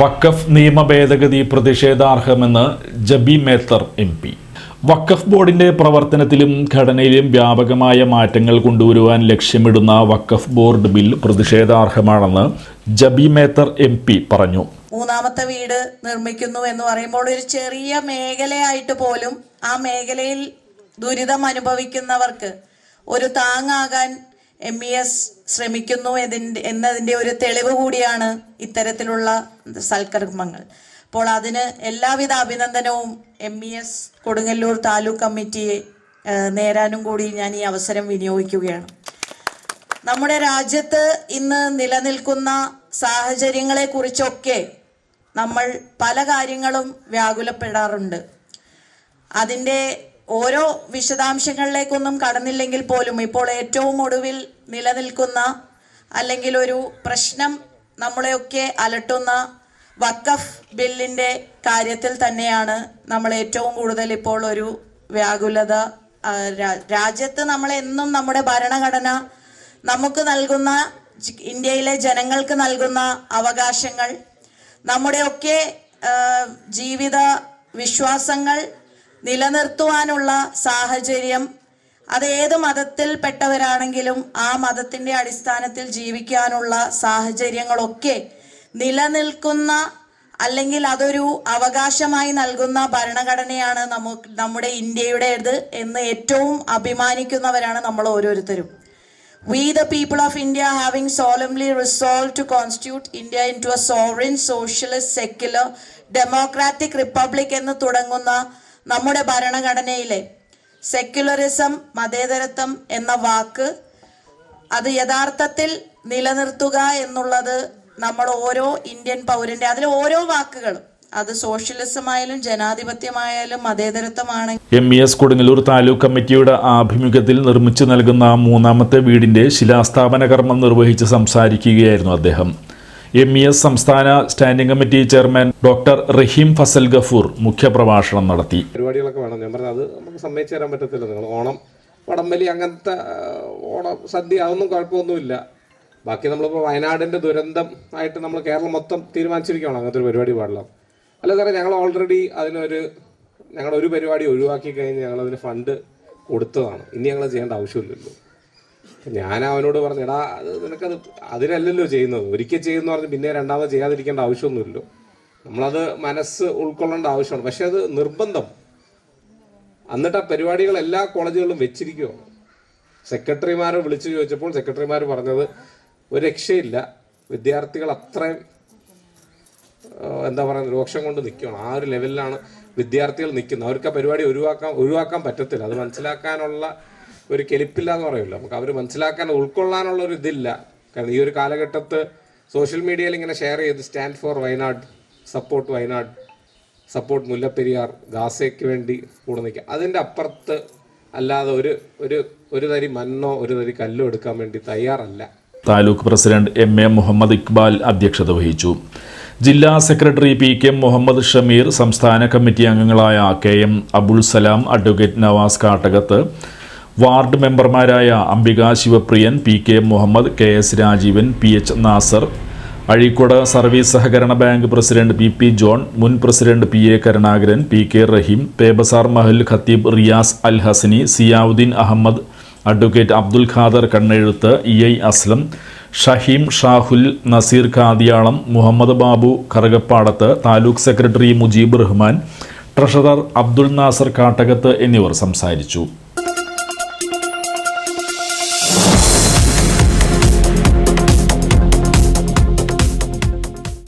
വഖഫ് നിയമ ഭേദഗതി പ്രതിഷേധാർഹമെന്ന് ജബി മേത്തർ എം പി. വഖഫ് ബോർഡിന്റെ പ്രവർത്തനത്തിലും ഘടനയിലും വ്യാപകമായ മാറ്റങ്ങൾ കൊണ്ടുവരുവാൻ ലക്ഷ്യമിടുന്ന വഖഫ് ബോർഡ് ബിൽ പ്രതിഷേധാർഹമാണെന്ന് ജബി മേത്തർ എം പി പറഞ്ഞു. മൂന്നാമത്തെ വീട് നിർമ്മിക്കുന്നു എന്ന് പറയുമ്പോൾ ഒരു ചെറിയ മേഖലയായിട്ട് പോലും ആ മേഖലയിൽ ദുരിതം അനുഭവിക്കുന്നവർക്ക് ഒരു താങ്ങാകാൻ എം ഇ എസ് ശ്രമിക്കുന്നു എന്നതിന്റെ ഒരു തെളിവ് കൂടിയാണ് ഇത്തരത്തിലുള്ള സൽക്കർമ്മങ്ങൾ. അപ്പോൾ അതിന് എല്ലാവിധ അഭിനന്ദനവും M E S Kodungallur taluk കമ്മിറ്റിയെ നേരാനും കൂടി ഞാൻ ഈ അവസരം വിനിയോഗിക്കുകയാണ്. നമ്മുടെ രാജ്യത്ത് ഇന്ന് നിലനിൽക്കുന്ന സാഹചര്യങ്ങളെ കുറിച്ചൊക്കെ നമ്മൾ പല കാര്യങ്ങളും വ്യാകുലപ്പെടാറുണ്ട്. അതിന്റെ ഓരോ വിശദാംശങ്ങളിലേക്കൊന്നും കടന്നില്ലെങ്കിൽ പോലും ഇപ്പോൾ ഏറ്റവും ഒടുവിൽ നിലനിൽക്കുന്ന അല്ലെങ്കിൽ ഒരു പ്രശ്നം നമ്മളെയൊക്കെ അലട്ടുന്ന വക്കഫ് ബില്ലിന്റെ കാര്യത്തിൽ തന്നെയാണ് നമ്മൾ ഏറ്റവും കൂടുതൽ ഇപ്പോൾ ഒരു വ്യാകുലത രാജ്യത്ത് നമ്മൾ എന്നും നമ്മുടെ ഭരണഘടന നമുക്ക് നൽകുന്ന ഇന്ത്യയിലെ ജനങ്ങൾക്ക് നൽകുന്ന അവകാശങ്ങൾ നമ്മുടെയൊക്കെ ജീവിത വിശ്വാസങ്ങൾ നിലനിർത്തുവാനുള്ള സാഹചര്യം. അത് ഏത് മതത്തിൽപ്പെട്ടവരാണെങ്കിലും ആ മതത്തിന്റെ അടിസ്ഥാനത്തിൽ ജീവിക്കാനുള്ള സാഹചര്യങ്ങളൊക്കെ നിലനിൽക്കുന്ന അല്ലെങ്കിൽ അതൊരു അവകാശമായി നൽകുന്ന ഭരണഘടനയാണ് നമുക്ക് നമ്മുടെ ഇന്ത്യയുടേത് എന്ന് ഏറ്റവും അഭിമാനിക്കുന്നവരാണ് നമ്മൾ ഓരോരുത്തരും. We the people of India India, solemnly resolve to constitute India into a sovereign, socialist secular democratic republic എന്ന് തുടങ്ങുന്ന നമ്മുടെ ഭരണഘടനയിലെ സെക്യുലറിസം മതേതരത്വം എന്ന വാക്ക് അത് യഥാർത്ഥത്തിൽ നിലനിർത്തുക എന്നുള്ളത് നമ്മൾ ഓരോ ഇന്ത്യൻ പൗരന്റെ അതിലെ ഓരോ വാക്കുകളും. അത് സോഷ്യലിസം ആയാലും ജനാധിപത്യമായാലും മതേതരത്വമാണ് M E S Kodungallur taluk കമ്മിറ്റിയുടെ ആഭിമുഖ്യത്തിൽ നിർമ്മിച്ചു നൽകുന്ന മൂന്നാമത്തെ വീടിന്റെ ശിലാസ്ഥാപന കർമ്മം നിർവഹിച്ച് സംസാരിക്കുകയായിരുന്നു അദ്ദേഹം. എം ഇ എസ് സംസ്ഥാന standing committee chairman doctor Raheem Fazal Gafoor മുഖ്യപ്രഭാഷണം നടത്തി. പരിപാടികളൊക്കെ വേണം. ഞാൻ പറഞ്ഞത് അത് നമുക്ക് സമ്മതിച്ചു തരാൻ പറ്റത്തില്ല. നിങ്ങൾ ഓണം വടംവലി അങ്ങനത്തെ ഓണം സദ്യ അതൊന്നും കുഴപ്പമൊന്നുമില്ല. ബാക്കി നമ്മളിപ്പോൾ വയനാടിന്റെ ദുരന്തം ആയിട്ട് നമ്മൾ കേരളം മൊത്തം തീരുമാനിച്ചിരിക്കുകയാണ് അങ്ങനത്തെ ഒരു പരിപാടി പാടില്ല. അല്ല സാറേ ഞങ്ങൾ ഓൾറെഡി അതിനൊരു ഞങ്ങളുടെ ഒരു പരിപാടി ഒഴിവാക്കി കഴിഞ്ഞ് ഞങ്ങളതിന് ഫണ്ട് കൊടുത്തതാണ്. ഇനി ഞങ്ങൾ ചെയ്യേണ്ട ആവശ്യമില്ലല്ലോ. ഞാൻ അവനോട് പറഞ്ഞു എടാ അത് നിനക്കത് അതിനല്ലല്ലോ ചെയ്യുന്നത്. ഒരിക്കൽ ചെയ്യുന്ന പറഞ്ഞ് പിന്നെ രണ്ടാമത് ചെയ്യാതിരിക്കേണ്ട ആവശ്യമൊന്നുമില്ലല്ലോ. നമ്മളത് മനസ്സ് ഉൾക്കൊള്ളേണ്ട ആവശ്യമാണ്. പക്ഷെ അത് നിർബന്ധം. എന്നിട്ട് ആ പരിപാടികൾ എല്ലാ കോളേജുകളിലും വെച്ചിരിക്കുകയാണ് സെക്രട്ടറിമാരെ വിളിച്ചു ചോദിച്ചപ്പോൾ സെക്രട്ടറിമാർ പറഞ്ഞത് ഒരു രക്ഷയില്ല. വിദ്യാർത്ഥികൾ അത്രയും എന്താ പറയുക രോക്ഷം കൊണ്ട് നിൽക്കുകയാണ് ആ ഒരു ലെവലിലാണ് വിദ്യാർത്ഥികൾ നിൽക്കുന്നത്. അവർക്ക് ആ പരിപാടി ഒഴിവാക്കാൻ ഒഴിവാക്കാൻ പറ്റത്തില്ല. അത് മനസ്സിലാക്കാനുള്ള ഒരു കെലിപ്പില്ല എന്ന് പറയുമല്ലോ നമുക്ക് അവർ മനസ്സിലാക്കാൻ ഉൾക്കൊള്ളാനുള്ള ഒരു ഇതില്ല. കാരണം ഈ ഒരു കാലഘട്ടത്ത് സോഷ്യൽ മീഡിയയിൽ ഇങ്ങനെ ഷെയർ ചെയ്ത് stand for Wayanad support Wayanad support Mullaperiyar ഗാസയ്ക്ക് വേണ്ടി കൂടെ നിൽക്കുക. അതിന്റെ അപ്പുറത്ത് അല്ലാതെ ഒരു ഒരു ഒരു തരി മണ്ണോ ഒരു തരി കല്ലോ എടുക്കാൻ വേണ്ടി തയ്യാറല്ല. Taluk president M A Muhammad Iqbal അധ്യക്ഷത വഹിച്ചു. ജില്ലാ secretary P K Muhammad Shameer സംസ്ഥാന കമ്മിറ്റി അംഗങ്ങളായ K M Abul Salam advocate Nawaz Kattakath ward മെമ്പർമാരായ Ambika Sivapriyan P K Muhammad K S Rajeevan P H Nasser Azhikode service സഹകരണ bank president P P John മുൻ president P A Karunakaran P K Rahim Pebazar Mahal Khatib Riyas Al Hasani Ziyauddin Ahmed advocate Abdul Khader Kannezhuthu E I Aslam Shaheem Shahul Nazeer Khadiyalam Muhammad Babu Karukappadath taluk secretary Mujeeb Rahman treasurer Abdul Nasser Kattakath എന്നിവർ സംസാരിച്ചു.